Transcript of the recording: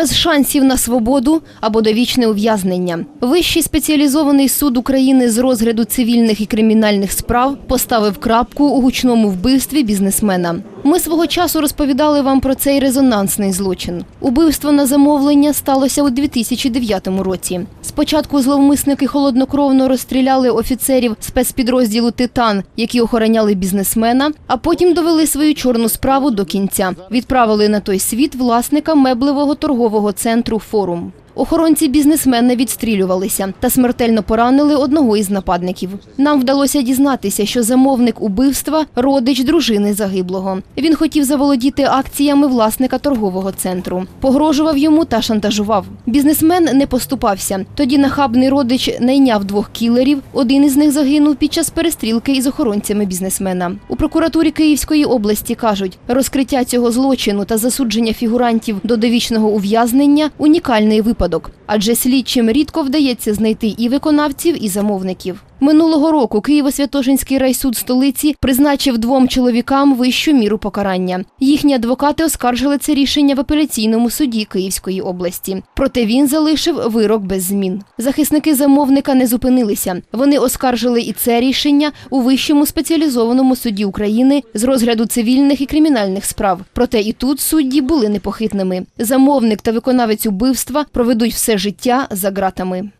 без шансів на свободу або довічне ув'язнення. Вищий спеціалізований суд України з розгляду цивільних і кримінальних справ поставив крапку у гучному вбивстві бізнесмена. Ми свого часу розповідали вам про цей резонансний злочин. Убивство на замовлення сталося у 2009 році. Спочатку зловмисники холоднокровно розстріляли офіцерів спецпідрозділу Титан, які охороняли бізнесмена, а потім довели свою чорну справу до кінця. Відправили на той світ власника меблевого торгового центру Форум. Охоронці бізнесмена відстрілювалися та смертельно поранили одного із нападників. Нам вдалося дізнатися, що замовник убивства родич дружини загиблого. Він хотів заволодіти акціями власника торгового центру, погрожував йому та шантажував. Бізнесмен не поступався. Тоді нахабний родич найняв двох кілерів. Один із них загинув під час перестрілки із охоронцями бізнесмена. У прокуратурі Київської області кажуть, розкриття цього злочину та засудження фігурантів до довічного ув'язнення унікальний випадок, адже слідчим рідко вдається знайти і виконавців, і замовників. Минулого року Києво-Святошинський райсуд столиці призначив двом чоловікам вищу міру покарання. Їхні адвокати оскаржили це рішення в апеляційному суді Київської області. Проте він залишив вирок без змін. Захисники замовника не зупинилися. Вони оскаржили і це рішення у вищому спеціалізованому суді України з розгляду цивільних і кримінальних справ. Проте і тут судді були непохитними. Замовник та виконавець убивства проведуть все життя за ґратами.